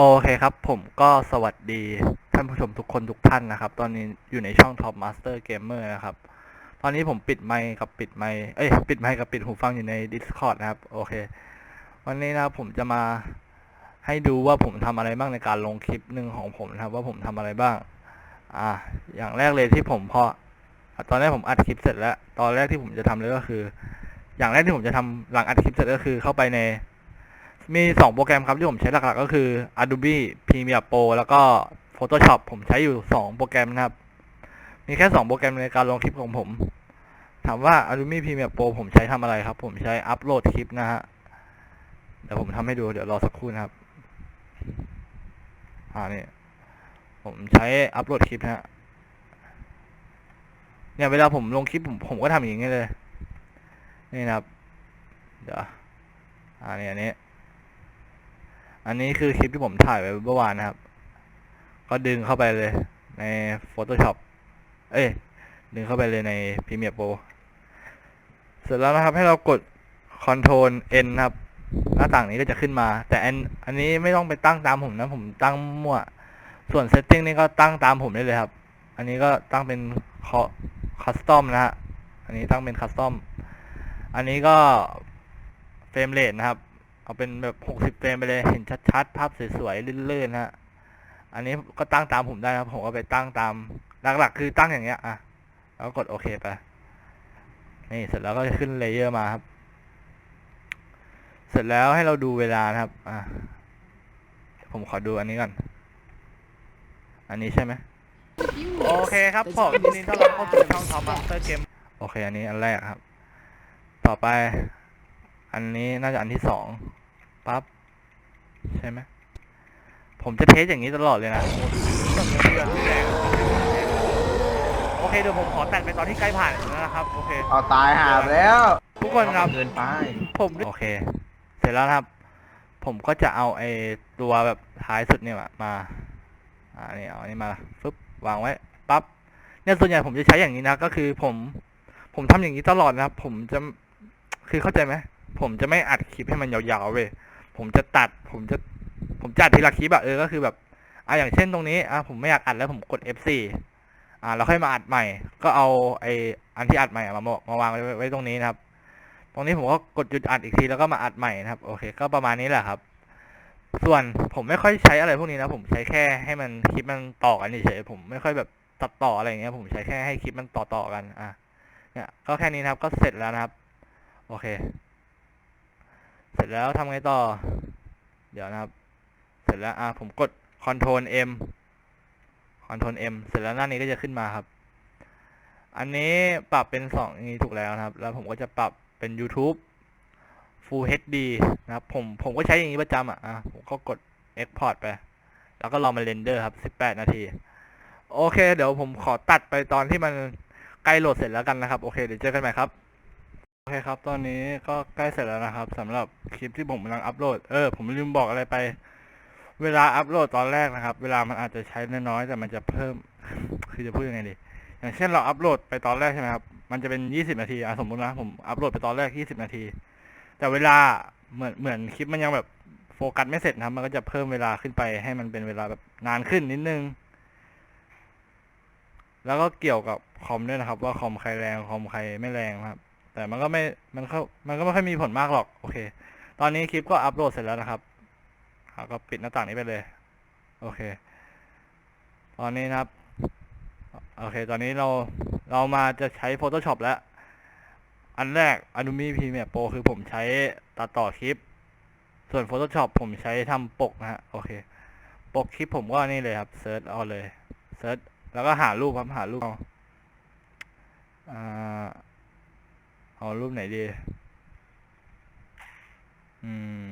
โอเคครับ ผมก็สวัสดีท่านผู้ชมทุกคนทุกท่านนะครับ ตอนนี้อยู่ในช่อง Top Master Gamer นะครับ ตอนนี้ผมปิดไมค์กับปิดไมค์เอ้ยปิดไมค์กับปิดหูฟังอยู่ใน Discord นะครับ โอเค วันนี้นะผมจะมาให้ดูว่าผมทำอะไรบ้างในการลงคลิปหนึ่งของผมนะครับ ว่าผมทำอะไรบ้าง อ่า อย่างแรกเลยที่ผมพอตอนแรกผมอัดคลิปเสร็จแล้ว ตอนแรกที่ผมจะทำเลยก็คือ อย่างแรกที่ผมจะทำหลังอัดคลิปเสร็จก็คือเข้าไปใน มีสองโปรแกรมครับที่ผมใช้หลักๆ ก็คือ Adobe Premiere Pro แล้วก็ Photoshop ผมใช้อยู่สองโปรแกรมนะครับ มีแค่สองโปรแกรมในการลงคลิปของผม ถามว่า Adobe Premiere Pro ผมใช้ทำอะไรครับ ผมใช้อัปโหลดคลิปนะฮะ เดี๋ยวผมทำให้ดู เดี๋ยวรอสักครู่นะครับ อ่านี่ ผมใช้อัปโหลดคลิปนะฮะ เนี่ยเวลาผมลงคลิปผมผมก็ทำอย่างนี้เลย นี่นะครับ เดี๋ยว อ่านี่อันนี้ อันนี้คือคลิปที่ผมถ่ายไว้เมื่อวานนะครับ ก็ดึงเข้าไปเลยใน Photoshop เอ้ย ดึงเข้าไปเลยใน Premiere Pro เสร็จแล้วนะครับให้เรากด Ctrl N นะครับ หน้าต่างนี้ก็จะขึ้นมา แต่อันอันนี้ไม่ต้องไปตั้งตามผมนะ ผมตั้งมั่ว ส่วน Setting นี่ก็ตั้งตามผมได้เลยครับ อันนี้ก็ตั้งเป็น Custom นะฮะ อันนี้ตั้งเป็น Custom อันนี้ก็เฟรมเรทนะครับ เอาเป็นแบบหกสิบเฟรมไปเลย เห็นชัดๆ ภาพสวยๆ ลื่นๆนะฮะ อันนี้ก็ตั้งตามผมได้นะผมก็ไปตั้งตาม หลักๆ คือตั้งอย่างเงี้ย อะ แล้วกดโอเคไป นี่เสร็จแล้วก็จะขึ้นเลเยอร์มาครับ เสร็จแล้วให้เราดูเวลานะครับ อะ ผมขอดูอันนี้ก่อน อันนี้ใช่ไหม โอเคครับผมยินดีต้อนรับเข้าสู่ช่อง Top Master Game โอเค อันนี้อันแรกครับ ต่อไป อันนี้น่าจะอันที่สองปั๊บใช่ไหมผมจะเทสอย่างนี้ตลอดเลยนะโอเคเดี๋ยวผมขอตัดไปตอนที่ใกล้ผ่านแล้วนะครับโอเคเอาตายหาบแล้วทุกคนครับเกินไปผมโอเค เสร็จแล้วนะครับ ผมก็จะเอาไอ้ตัวแบบท้ายสุดเนี่ยมามาอ่านี่เอาอันนี้มาฟึบวางไว้ปั๊บเนี่ยส่วนใหญ่ผมจะใช้อย่างนี้นะก็คือผม ผมทำอย่างนี้ตลอดนะครับ ผมจะคือเข้าใจไหม ผมจะไม่อัดคลิปให้มันยาวๆเว้ยผมจะตัด ผมจะ ผมจะอัดทีละคลิปอะเออ ก็คือแบบ อะอย่างเช่นตรงนี้ อะผมไม่อยากอัดแล้วผมกด F4 อ่าแล้วค่อยมาอัดใหม่ ก็เอาไออันที่อัดใหม่อะมามามาวางไว้ไว้ตรงนี้นะครับ ตรงนี้ผมก็กดหยุดอัดอีกทีแล้วก็มาอัดใหม่นะครับ โอเค ก็ประมาณนี้แหละครับ ส่วนผมไม่ค่อยใช้อะไรพวกนี้นะ ผมใช้แค่ให้มันคลิปมันต่อกันเฉยๆ ผมไม่ค่อยแบบตัดต่ออะไรอย่างเงี้ย ผมใช้แค่ให้คลิปมันต่อต่อกัน อะ เนี่ย ก็แค่นี้นะครับ ก็เสร็จแล้วนะครับ โอเค สร็จแล้วทำไงต่อ เดี๋ยวนะครับ เสร็จแล้วอะผมกด Ctrl M Ctrl M เสร็จแล้วหน้านี้ก็จะขึ้นมาครับ อันนี้ปรับเป็นสองอย่างนี้ถูกแล้วนะครับ แล้วผมก็จะปรับเป็น YouTube Full HD นะครับ ผมผมก็ใช้อย่างนี้ประจำอะอะผมก็กด Export ไป แล้วก็รอมาเรนเดอร์ครับ 18 นาที โอเค เดี๋ยวผมขอตัดไปตอนที่มันใกล้โหลดเสร็จแล้วกันนะครับ โอเค เดี๋ยวเจอกันใหม่ครับ โอเคครับ ตอนนี้ก็ใกล้เสร็จแล้วนะครับสำหรับคลิปที่ผมกำลังอัปโหลด เออ ผมลืมบอกอะไรไป เวลาอัปโหลดตอนแรกนะครับ เวลามันอาจจะใช้น้อยแต่มันจะเพิ่ม คือจะพูดยังไงดี อย่างเช่นเราอัปโหลดไปตอนแรกใช่ไหมครับ มันจะเป็น 20 นาทีอะสมมุตินะผมอัปโหลดไปตอนแรก 20 นาที แต่เวลาเหมือนเหมือนคลิปมันยังแบบโฟกัสไม่เสร็จนะครับ มันก็จะเพิ่มเวลาขึ้นไปให้มันเป็นเวลาแบบนานขึ้นนิดนึง แล้วก็เกี่ยวกับคอมด้วยนะครับ ว่าคอมใครแรงคอมใครไม่แรงนะครับ แต่มันก็ไม่ มันเข้ามันก็ไม่ค่อยมีผลมากหรอก โอเค ตอนนี้คลิปก็อัปโหลดเสร็จแล้วนะครับก็ปิดหน้าต่างนี้ไปเลย โอเค ตอนนี้นะครับ โอเค ตอนนี้เรา เรามาจะใช้ Photoshop แล้ว อันแรก Adobe Premiere Pro คือผมใช้ตัดต่อคลิป ส่วน Photoshop ผมใช้ทำปกนะฮะ โอเค ปกคลิปผมก็นี่เลยครับ เซิร์ชเอาเลย เซิร์ช แล้วก็หารูปครับ หารูปเอาอ่า เอารูปไหนดี อืม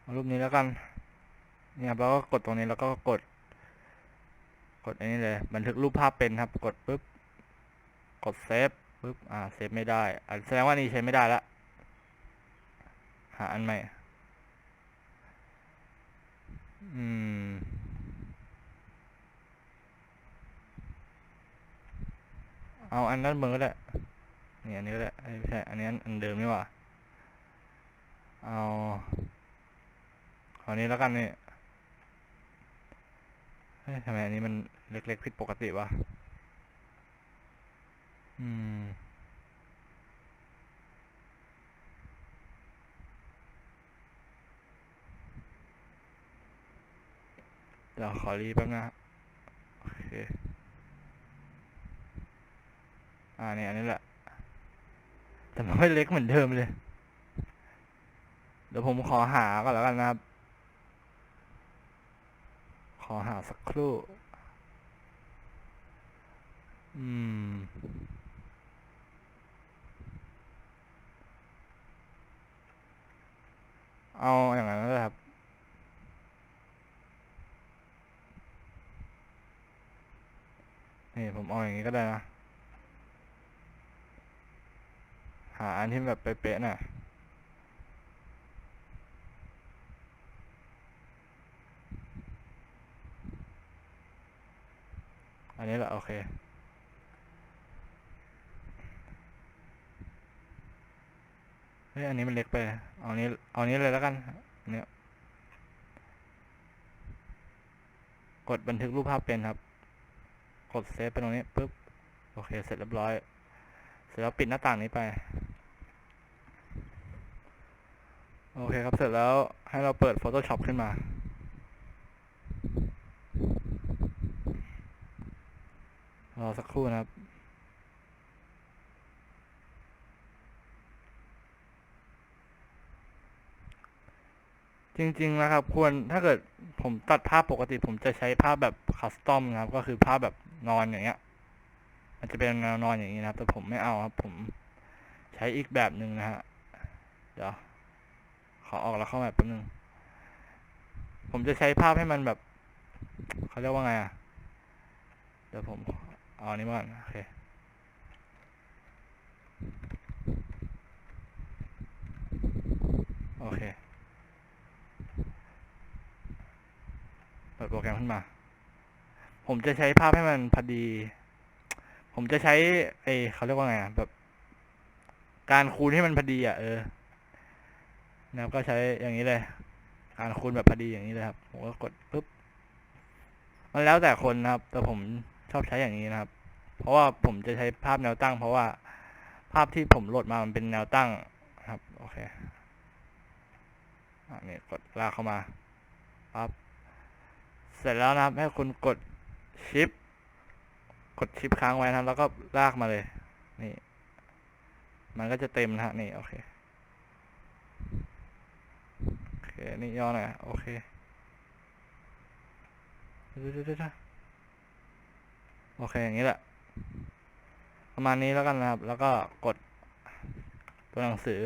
เอารูปนี้แล้วกัน เนี่ยครับแล้วก็กดตรงนี้แล้วก็กด กดอันนี้เลย บันทึกรูปภาพเป็นครับ กดปุ๊บ กดเซฟปุ๊บ อ่า เซฟไม่ได้อ่าแสดงว่านี่ใช้ไม่ได้ละ หาอันใหม่ อืม เอาอันนั้นมือก็ได้นี่อันนี้ก็ได้ไม่ใช่อันนี้อันเดิมนี่ว่าเอาเอานี้แล้วกันนี่เฮ้ยทำไมอันนี้มันเล็กๆผิดปกติวะอืมเดี๋ยวขอรีแป๊บนะโอเค อ่าเนี่ยอันนี้แหละ แต่มันไม่เล็กเหมือนเดิมเลย เดี๋ยวผมขอหาก่อนแล้วกันนะครับ ขอหาสักครู่ อืม เอาอย่างนั้นเลยครับนี่ผมเอาอย่างนี้ก็ได้นะ หาอันที่แบบเป๊ะๆน่อยอันนี้แหละโอเคเฮ้ยอันนี้มันเล็กไป เอานี้ เอานี้เลยแล้วกัน เนี้ยกดบันทึกรูปภาพเป็นครับ กดเซฟไปตรงนี้ปุ๊บ โอเค เสร็จเรียบร้อย เสร็จแล้วปิดหน้าต่างนี้ไป โอเคครับ เสร็จแล้วให้เราเปิด Photoshop ขึ้นมา รอสักครู่นะครับ จริงๆนะครับ ควรถ้าเกิดผมตัดภาพปกติ ผมจะใช้ภาพแบบคัสตอมนะครับ ก็คือภาพแบบนอนอย่างเงี้ย มันจะเป็นแนวนอนอย่างนี้นะครับ แต่ผมไม่เอาครับ ผมใช้อีกแบบหนึ่งนะฮะ เดี๋ยว อออกแล้วเข้าแบบแป๊บนึง ผมจะใช้ภาพให้มันแบบ เขาเรียกว่าไงอะ เดี๋ยวผมเอาอันนี้มาก่อนโอเคโอเค เปิดโปรแกรมขึ้นมา ผมจะใช้ภาพให้มันพอดี ผมจะใช้ไอเขาเรียกว่าไงอะแบบ การคูณให้มันพอดีอะเออ นะครับก็ใช้อย่างนี้เลยการคูณแบบพอดีอย่างนี้เลยครับ ผมก็กดปุ๊บ มันแล้วแต่คนนะครับ แต่ผมชอบใช้อย่างนี้นะครับ เพราะว่าผมจะใช้ภาพแนวตั้ง เพราะว่าภาพที่ผมโหลดมามันเป็นแนวตั้งครับ โอเคอันนี้กดลากเข้ามาปั๊บเสร็จแล้วนะครับ ให้คุณกดชิป กดชิปค้างไว้นะครับ แล้วก็ลากมาเลย นี่ มันก็จะเต็มนะฮะ นี่ โอเค โอเค นี่ย่อหน่อยโอเคเดี๋ยวๆๆโอเค อย่างนี้แหละ ประมาณนี้แล้วกันนะครับ แล้วก็กดตัวหนังสือ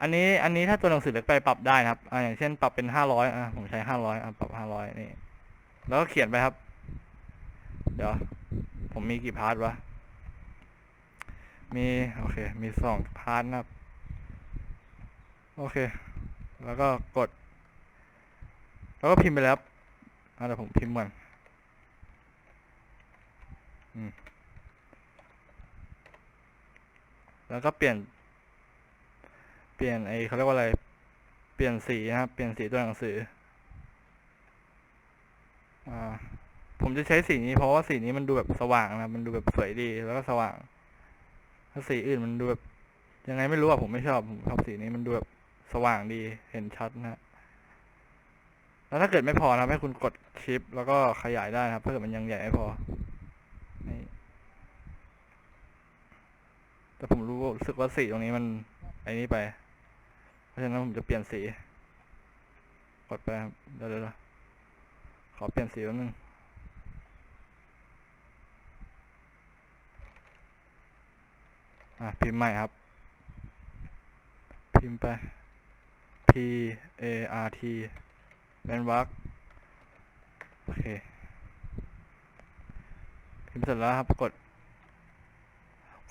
อันนี้ อันนี้ถ้าตัวหนังสือเล็กไปปรับได้นะครับ อ่า อย่างเช่น ปรับเป็นห้าร้อยอ่าผมใช้ห้าร้อยอ่าปรับห้าร้อยนี่ แล้วก็เขียนไปครับ เดี๋ยว ผมมีกี่พาร์ทวะ มี โอเค มีสองพาร์ทนะครับ โอเค แล้วก็กด แล้วก็พิมพ์ไปแล้วอ่าเดี๋ยวผมพิมพ์ก่อนอแล้วก็เปลี่ยน เปลี่ยนไอเขาเรียกว่าอะไร เปลี่ยนสีนะครับ เปลี่ยนสีตัวหนังสือ อ่า ผมจะใช้สีนี้เพราะว่าสีนี้มันดูแบบสว่างนะ มันดูแบบสวยดี แล้วก็สว่าง ถ้าสีอื่นมันดูแบบยังไงไม่รู้อะผมไม่ชอบผมชอบสีนี้มันดูแบบ สว่างดีเห็นชัดนะฮะแล้วถ้าเกิดไม่พอนะครับให้คุณกดชิป แล้วก็ขยายได้นะครับถ้าเกิดมันยังใหญ่ไม่พอนี่แต่ผมรู้สึกว่าสีตรงนี้มันไอ้นี่ไป เพราะฉะนั้นผมจะเปลี่ยนสี กดไปเดี๋ยวเดี๋ยวขอเปลี่ยนสีแป๊บนึงอะพิมพ์ใหม่ครับ พิมพ์ไป A R T เป็นวรรคโอเคพิมพ์เสร็จแล้วครับกด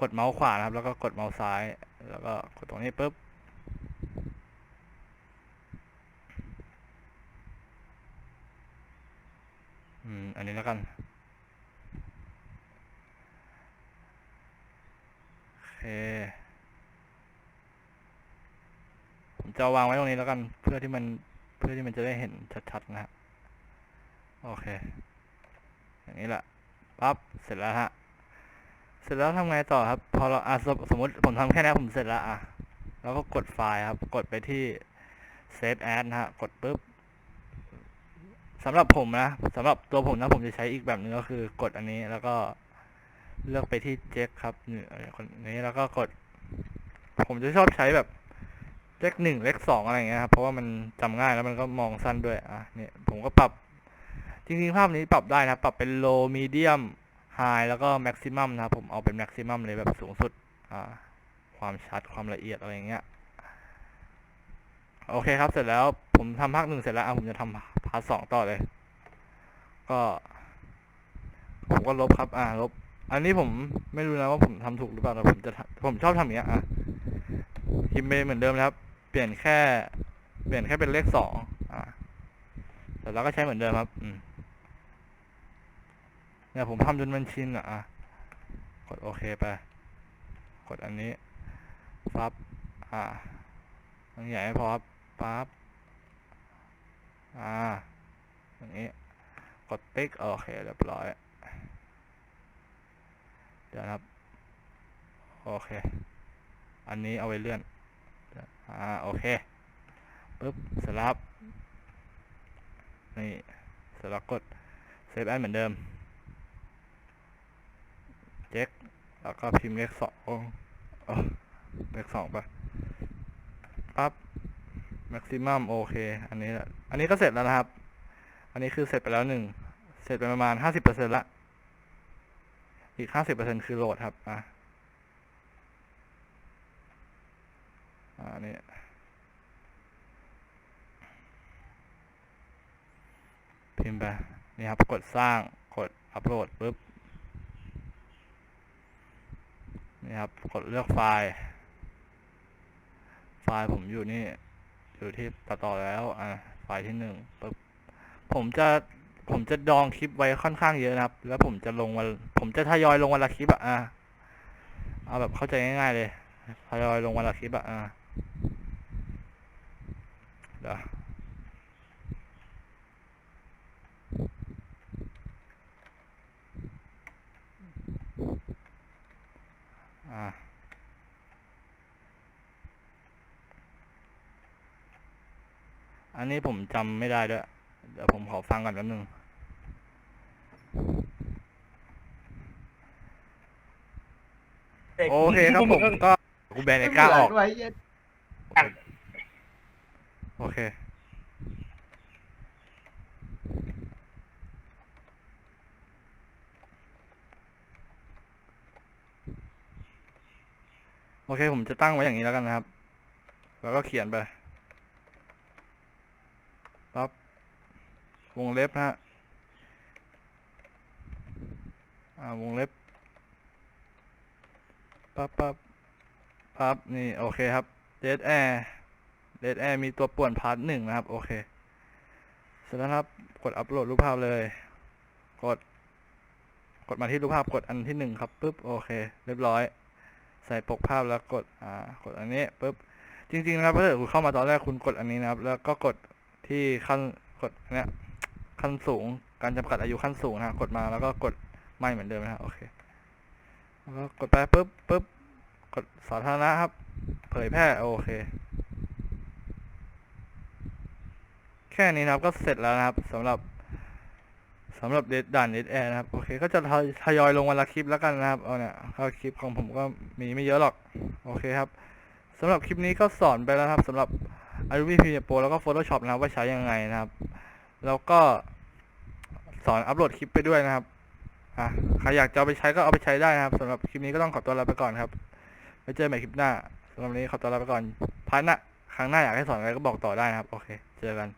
กดเมาส์ขวานะครับ แล้วก็กดเมาส์ซ้าย แล้วก็กดตรงนี้ปุ๊บอืม อันนี้แล้วกันโอเค ผม จะวางไว้ตรงนี้แล้วกัน เพื่อที่มันเพื่อที่มันจะได้เห็นชัดๆนะฮะโอเค อย่างนี้แหละปั๊บเสร็จแล้วฮะเสร็จแล้วทำไงต่อครับ พอเราอะสมสมมติผมทำแค่นี้ผมเสร็จแล้วอะแล้วก็กดไฟล์ครับ กดไปที่ save as นะฮะกดปุ๊บสำหรับผมนะสำหรับตัวผมนะผมจะใช้อีกแบบหนึงก็คือกดอันนี้แล้วก็เลือกไปที่เจ็คครับนี่คนนี้แล้วก็กด ผมจะชอบใช้แบบ เลขหนึ่งเลขสองอะไรเงี้ยครับเพราะว่ามันจำง่ายแล้วมันก็มองสั้นด้วยอะเนี่ยผมก็ปรับ จริงๆภาพนี้ปรับได้นะปรับเป็น low medium high แล้วก็ maximum นะครับผมเอาเป็น maximum เลยแบบสูงสุดอ่าความชัดความละเอียดอะไรอย่างเงี้ยโอเคครับเสร็จแล้วผมทำภาคหนึ่งเสร็จแล้วอะผมจะทำพาร์ทสองต่อเลย ก็ ผมก็ลบครับ อ่าลบ อันนี้ผมไม่รู้นะว่าผมทำถูกหรือเปล่าแต่ผมจะผมชอบทำอย่างเงี้ยอะพิมพ์ไปเหมือนเดิมนะครับ ปลี่ยนแค่ เปลี่ยนแค่เป็นเลขสองอ่าแต่เราก็ใช้เหมือนเดิมครับ อืมเนี่ยผมทำจนมันชินอะอะกดโอเคไป กดอันนี้ปั๊บอ่าต้องใหญ่ให้พอครับปั๊บอ่าอย่างนี้ กดติ๊กโอเคเรียบร้อย เดี๋ยวนะครับ โอเค อันนี้เอาไว้เลื่อน อ่าโอเคปึ๊บสลับนี่สล้วกดเซฟแอนเหมือนเดิมเจ็คแล้วก็พิมพ์เลขสองเลขสองไปปั๊บ maximum โอเค อันนี้แหละอันนี้ก็เสร็จแล้วนะครับ อันนี้คือเสร็จไปแล้วหนึ่งเสร็จไปประมาณห้าสิบเปอร์เซ็นละอีกห้าสิบเปอร์เซ็นคือโหลดครับอะ อ่านี่พิมพ์ไป นี่ครับ กดสร้าง กดอัปโหลดปุ๊บ นี่ครับ กดเลือกไฟล์ ไฟล์ผมอยู่นี่ อยู่ที่ตัดต่อแล้ว อ่าไฟล์ที่หนึ่งปุ๊บ ผมจะ ผมจะดองคลิปไว้ค่อนข้างเยอะนะครับ แล้วผมจะลงวัน ผมจะทยอยลงวันละคลิปอะอ่าเอาแบบเข้าใจง่ายๆเลยทยอยลงวันละคลิปอะอ่า เดี๋ยวอ่าอันนี้ผมจำไม่ได้ด้วย เดี๋ยวผมขอฟังก่อนแป๊บนึง โอเคครับผมก็กูแบนไอ้ก้าออกไว้เหี้ย โอเค โอเค ผมจะตั้งไว้อย่างนี้แล้วกันนะครับ แล้วก็เขียนไปปั๊บวงเล็บฮะอ่าวงเล็บปั๊บปั๊บปั๊บนี่ โอเคครับ dead air dead air มีตัวป่วนพาร์ทหนึ่งนะครับ โอเค เสร็จแล้วครับ กดอัปโหลดรูปภาพเลย กด กดมาที่รูปภาพกดอันที่หนึ่งครับปุ๊บโอเค เรียบร้อย ใส่ปกภาพแล้วกดอ่ากดอันนี้ปุ๊บจริงๆนะครับถ้าเกิดคุณเข้ามาตอนแรกคุณกดอันนี้นะครับ แล้วก็กดที่ขั้นกดอันเนี้ยขั้นสูง การจำกัดอายุขั้นสูงนะกดมาแล้วก็กดไม่เหมือนเดิมนะฮะโอเคแล้วก็กดไปปุ๊บปุ๊บกดสาธารณะครับ เผยแพร่โอเค แค่นี้นะครับก็เสร็จแล้วนะครับสำหรับสำหรับเดดด่านเดดแอร์นะครับ โอเค ก็จะทยทยอยลงวันละคลิปแล้วกันนะครับ เอาเนี่ยเข้าคลิปของผมก็มีไม่เยอะหรอก โอเคครับสำหรับคลิปนี้ก็สอนไปแล้วครับสำหรับ Adobe Premiere Pro แล้วก็ Photoshop นะครับ ว่าใช้ยังไงนะครับ แล้วก็สอนอัปโหลดคลิปไปด้วยนะครับอะใครอยากจะเอาไปใช้ก็เอาไปใช้ได้นะครับสำหรับคลิปนี้ก็ต้องขอตัวลาไปก่อนครับไว้เจอใหม่คลิปหน้า สำหรับวันนี้ขอตัวลาไปก่อนพันนะครั้งหน้าอยากให้สอนอะไรก็บอกต่อได้นะครับ โอเค เจอกัน